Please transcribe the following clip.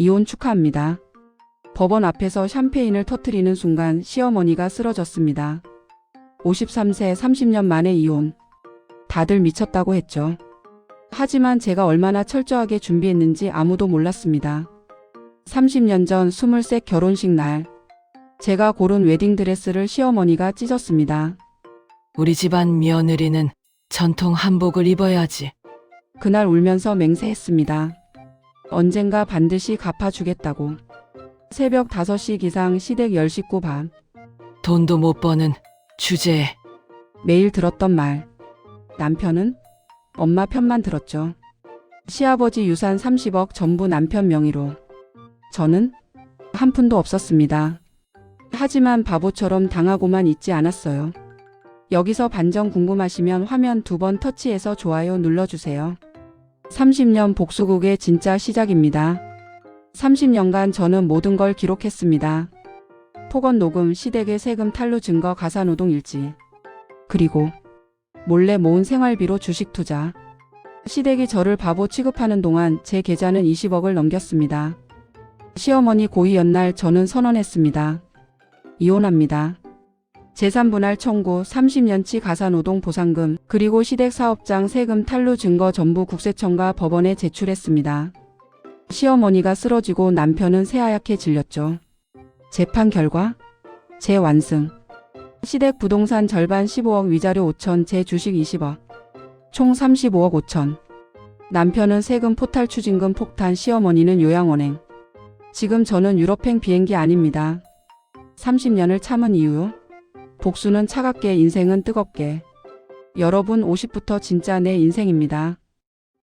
이혼 축하합니다. 법원 앞에서 샴페인을 터트리는 순간 시어머니가 쓰러졌습니다. 53세 30년 만에 이혼. 다들 미쳤다고 했죠. 하지만 제가 얼마나 철저하게 준비했는지 아무도 몰랐습니다. 30년 전 23 결혼식 날. 제가 고른 웨딩드레스를 시어머니가 찢었습니다. 우리 집안 며느리는 전통 한복을 입어야지. 그날 울면서 맹세했습니다. 언젠가 반드시 갚아주겠다고. 새벽 5시 기상 시댁 10식구 반. 돈도 못 버는 주제에 매일 들었던 말. 남편은 엄마 편만 들었죠. 시아버지 유산 30억 전부 남편 명의로. 저는 한 푼도 없었습니다. 하지만 바보처럼 당하고만 있지 않았어요. 여기서 반전 궁금하시면 화면 두 번 터치해서 좋아요 눌러주세요. 30년 복수국의 진짜 시작입니다. 30년간 저는 모든 걸 기록했습니다. 폭언 녹음, 시댁의 세금 탈루 증거, 가사 노동 일지. 그리고 몰래 모은 생활비로 주식 투자. 시댁이 저를 바보 취급하는 동안 제 계좌는 20억을 넘겼습니다. 시어머니 고위 연날 저는 선언했습니다. 이혼합니다. 재산분할 청구, 30년치 가사노동 보상금, 그리고 시댁 사업장 세금 탈루 증거 전부 국세청과 법원에 제출했습니다. 시어머니가 쓰러지고 남편은 새하얗게 질렸죠. 재판 결과 재완승. 시댁 부동산 절반 15억 위자료 5천, 제 주식 20억. 총 35억 5천. 남편은 세금 포탈 추징금 폭탄, 시어머니는 요양원행. 지금 저는 유럽행 비행기 아닙니다. 30년을 참은 이유. 복수는 차갑게, 인생은 뜨겁게. 여러분 50부터 진짜 내 인생입니다.